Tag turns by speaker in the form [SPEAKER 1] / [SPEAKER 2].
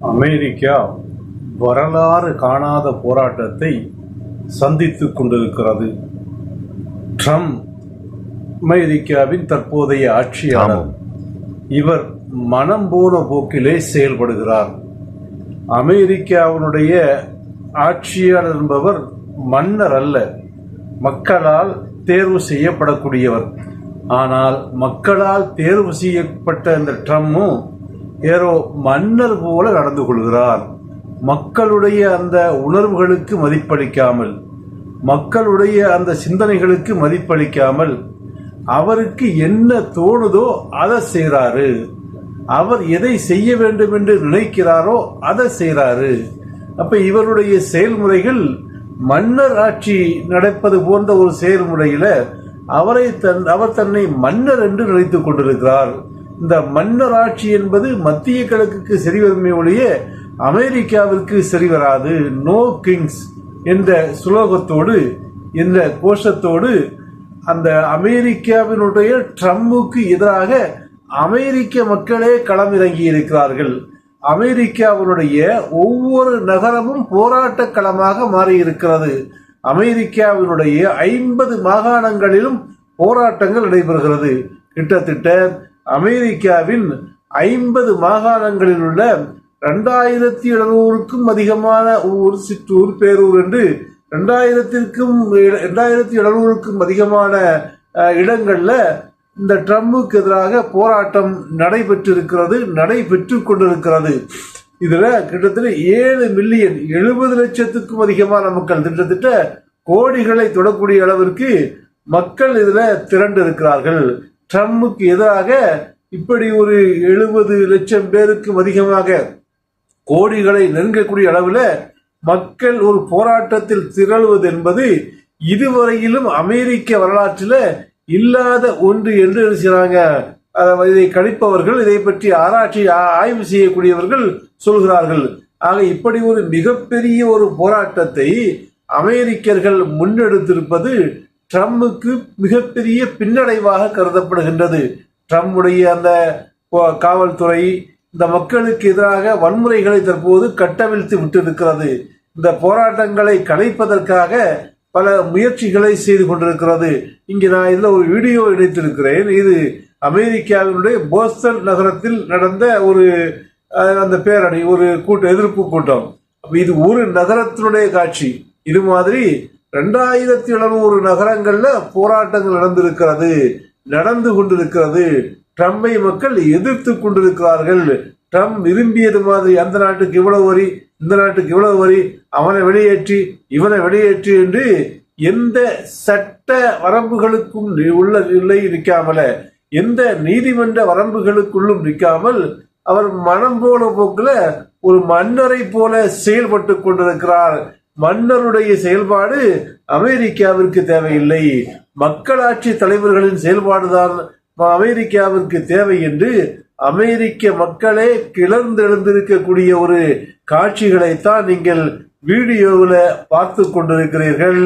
[SPEAKER 1] America வரலாறு காணாத போராட்டத்தை சந்தித்துக் கொண்டிருக்கிறது. ட்ரம்ப் அமெரிக்காவின் தற்போதைய ஆட்சியாளர். இவர் மனம் போன போக்கிலே செயல்படுகிறார். அமெரிக்காவினுடைய ஆட்சியாளர் என்பவர் மன்னர் அல்ல. மக்களால் தேர்வு செய்யப்படக்கூடியவர். ஆனால் மக்களால் தேர்வு செய்யப்பட்ட இந்த ட்ரம்மும் ஏதோ மன்னர் போல நடந்து கொள்கிறார். மக்களுடைய அந்த உணர்வுகளுக்கு மதிப்பளிக்காமல் மக்களுடைய அந்த சிந்தனைகளுக்கு மதிப்பளிக்காமல் அவருக்கு என்ன தோணுதோ அதை செய்கிறாரு அவர் எதை செய்ய வேண்டும் என்று நினைக்கிறாரோ அதை செய்கிறாரு அப்ப இவருடைய செயல்முறைகள் மன்னர் ஆட்சி நடப்பது போன்ற ஒரு செயல்முறையில அவரை தன் அவர் தன்னை மன்னர் என்று நினைத்துக் கொண்டிருக்கிறார். இந்த மன்னர் ஆட்சி என்பது மத்திய கிழக்குக்கு சரிவருமே ஒழிய அமெரிக்காவிற்கு சரிவராது நோ கிங்ஸ் என்ற சுலோகத்தோடு என்ற கோஷத்தோடு அந்த அமெரிக்காவினுடைய ட்ரம்புக்கு எதிராக அமெரிக்க மக்களே களமிறங்கி இருக்கிறார்கள். அமெரிக்காவினுடைய ஒவ்வொரு நகரமும் போராட்ட களமாக மாறி இருக்கிறது. அமெரிக்காவினுடைய ஐம்பது மாகாணங்களிலும் போராட்டங்கள் நடைபெறுகிறது. கிட்டத்தட்ட அமெரிக்காவின் ஐம்பது மாகாணங்களில் உள்ள ரெண்டாயிரத்தி எழுநூறுக்கும் அதிகமான ஊர் சிற்றூர் பேரூர் என்று ரெண்டாயிரத்திற்கும் ரெண்டாயிரத்தி எழுநூறுக்கும் அதிகமான இடங்களில் இடங்கள்ல இந்த ட்ரம்புக்கு எதிராக போராட்டம் நடைபெற்றிருக்கிறது நடைபெற்று கொண்டிருக்கிறது. இதுல கிட்டத்தட்ட ஏழு மில்லியன் எழுபது லட்சத்துக்கும் அதிகமான மக்கள் கிட்டத்தட்ட கோடிகளை தொடக்கூடிய அளவிற்கு மக்கள் இதுல திரண்டு இருக்கிறார்கள் ட்ரம்புக்கு எதிராக இப்படி ஒரு எழுபது லட்சம் பேருக்கும் அதிகமாக கோடிகளை நெருங்கக்கூடிய அளவில் மக்கள் ஒரு போராட்டத்தில் திரளுவது என்பது இதுவரையிலும் அமெரிக்க வரலாற்றில் இல்லாத ஒன்று என்று செய்றாங்க அதாவது இதை கணிப்பவர்கள் இதை பற்றி ஆராய்ச்சி ஆய்வு செய்யக்கூடியவர்கள் சொல்கிறார்கள். ஆக இப்படி ஒரு மிகப்பெரிய ஒரு போராட்டத்தை அமெரிக்கர்கள் முன்னெடுத்திருப்பது ட்ரம்புக்கு மிகப்பெரிய பின்னடைவாக கருதப்படுகின்றது. ட்ரம்புடைய அந்த காவல்துறை இந்த மக்களுக்கு எதிராக வன்முறைகளை தற்போது கட்டவிழ்த்து விட்டிருக்கிறது. இந்த போராட்டங்களை கலைப்பதற்காக பல முயற்சிகளை செய்து கொண்டிருக்கிறது. இங்கே நான் இதில் ஒரு வீடியோ இணைத்திருக்கிறேன். இது அமெரிக்காவினுடைய போஸ்டன் நகரத்தில் நடந்த ஒரு அந்த பேரணி ஒரு கூட்டம் எதிர்ப்பு கூட்டம். இது ஒரு நகரத்தினுடைய காட்சி. இது மாதிரி ரெண்டாயிரத்தி எழுநூறு நகரங்கள்ல போராட்டங்கள் நடந்திருக்கிறது நடந்து கொண்டிருக்கிறது. ட்ரம்பை மக்கள் எதிர்த்து கொண்டிருக்கிறார்கள். ட்ரம்ப் விரும்பியது மாதிரி அந்த நாட்டுக்கு இவ்வளவு வரி இந்த நாட்டுக்கு இவ்வளவு வரி அவனை வெளியேற்றி இவனை வெளியேற்றி என்று எந்த சட்ட வரம்புகளுக்கும் உள்ள இல்லை நிற்காமல எந்த நீதிமன்ற வரம்புகளுக்குள்ளும் நிற்காமல் அவர் மனம் போன போக்குல ஒரு மன்னரை போல செயல்பட்டு கொண்டிருக்கிறார். மன்னருடைய செயல்பாடு அமெரிக்காவிற்கு தேவையில்லை. மக்களாட்சி தலைவர்களின் செயல்பாடுதான் அமெரிக்காவிற்கு தேவை என்று அமெரிக்க மக்களே கிளர்ந்தெழுந்திருக்கக்கூடிய ஒரு காட்சிகளைத்தான் நீங்கள் வீடியோவில் பார்த்து கொண்டிருக்கிறீர்கள்.